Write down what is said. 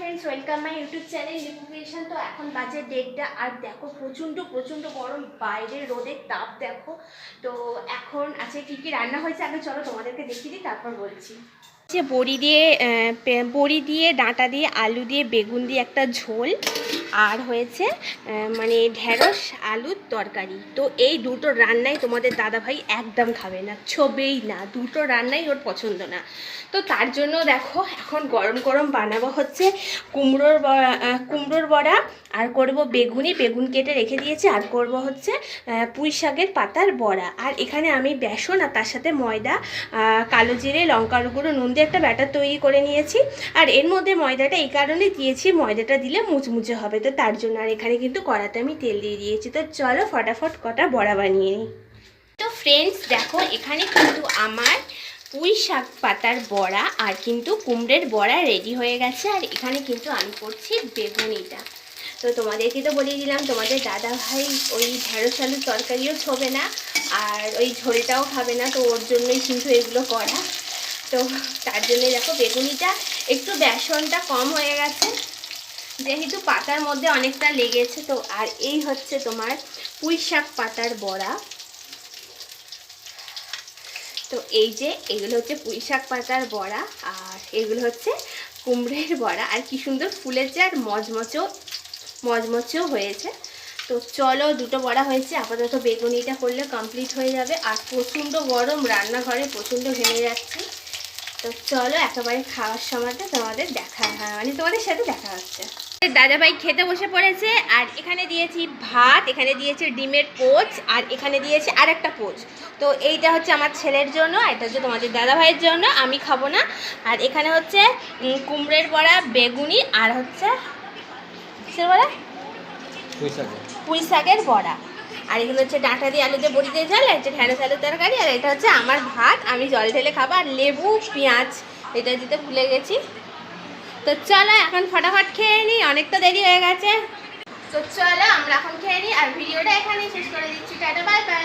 Friends welcome my YouTube channel creation তো এখন বাজে ডেটটা আর দেখো প্রচণ্ড প্রচণ্ড গরম বাইরে রোদের তাপ দেখো। তো এখন আছে কি কি রান্না হয়েছে, আগে চলো তোমাদেরকে দেখিয়ে দিই, তারপর বলছি। যে বড়ি দিয়ে বড়ি দিয়ে, ডাঁটা দিয়ে, আলু দিয়ে, বেগুন দিয়ে একটা ঝোল। আর হয়েছে মানে ঢেঁড়স, আলুর তরকারি। তো এই দুটো রান্নাই তোমাদের দাদাভাই একদম খাবে না, ছবেই না। দুটো রান্নাই ওর পছন্দ না। তো তার জন্য দেখো, এখন গরম গরম বানাবো হচ্ছে কুমড়োর কুমড়োর বড়া, আর করব বেগুনি। বেগুন কেটে রেখে দিয়েছি, আর করব হচ্ছে পুঁই শাকের পাতার বড়া। আর এখানে আমি বেসন আর তার সাথে ময়দা কালো জিরে, লঙ্কার গুঁড়ো, নুন দিয়ে একটা ব্যাটার তৈরি করে নিয়েছি। আর এর মধ্যে ময়দাটা এই কারণে দিয়েছি, ময়দাটা দিলে মুচমুচে হবে। তো তার জন্য আর এখানে কিন্তু কড়াতে আমি তেল দিয়ে দিয়েছি। তো চলো ফটাফট কটা বড়া বানিয়ে নিই। তো ফ্রেন্ডস দেখো এখানে কিন্তু আমার পুঁই শাক পাতার বড়া আর কিন্তু কুমড়ের বড়া রেডি হয়ে গেছে। আর এখানে কিন্তু আমি করছি বেগুনিটা। তো তোমাদেরকে তো বলিয়ে দিলাম, তোমাদের দাদা ভাই ওই ঢেঁড়স আলুর তরকারিও ছোবে না, আর ওই ঝোলটাও খাবে না। তো ওর জন্যই কিন্তু এগুলো করা। তো তার জন্য দেখো বেগুনিটা একটু বেসনটা কম হয়ে গেছে। যেহেতু পাতার মধ্যে অনেকটা লেগেছে তো, আর এই হচ্ছে তোমার পুঁই শাক পাতার বড়া। তো এই যে এগুলো হচ্ছে পুঁই শাক পাতার বড়া, আর এগুলো হচ্ছে কুমড়ের বড়া। আর কি সুন্দর ফুলেছে আর মজমচও, মজমচেও হয়েছে। তো চলো দুটো বড়া হয়েছে, আপাতত বেগুনিটা করলে কমপ্লিট হয়ে যাবে। আর প্রচণ্ড গরম, রান্নাঘরে প্রচণ্ড ভেঙে যাচ্ছে। তো চলো একেবারে খাওয়ার সময়টা তোমাদের দেখা হয় মানে তোমাদের সাথে দেখা হচ্ছে। দাদাভাই খেতে বসে পড়েছে আর এখানে দিয়েছি ভাত এখানে দিয়েছি ডিমের পোচ আর এখানে দিয়েছি আর একটা পোচ। তো এইটা হচ্ছে আমার ছেলের জন্য আর এটা হচ্ছে তোমাদের দাদাভাইয়ের জন্য আমি খাব না। আর এখানে হচ্ছে কুমড়ের বড়া বেগুনি আর হচ্ছে বড়া? পুঁই শাকের বড়া। আর এগুলো হচ্ছে ডাঁটা দিয়ে আলু দিয়ে বড়ি দিয়ে ঝাল, আর ঢেঁড়স আলুর তরকারি, আর এটা হচ্ছে আমার ভাত। আমি জল ঢেলে খাব, আর লেবু, পেঁয়াজ, এটা দিতে ভুলে গেছি। তো চলো, এখন ফটাফট খেয়ে নিই অনেক তো দেরি হয়ে গেছে। তো চলো, আমরা এখন খেয়ে নিই আর ভিডিওটা এখানেই শেষ করে দিচ্ছি। Tata, bye bye.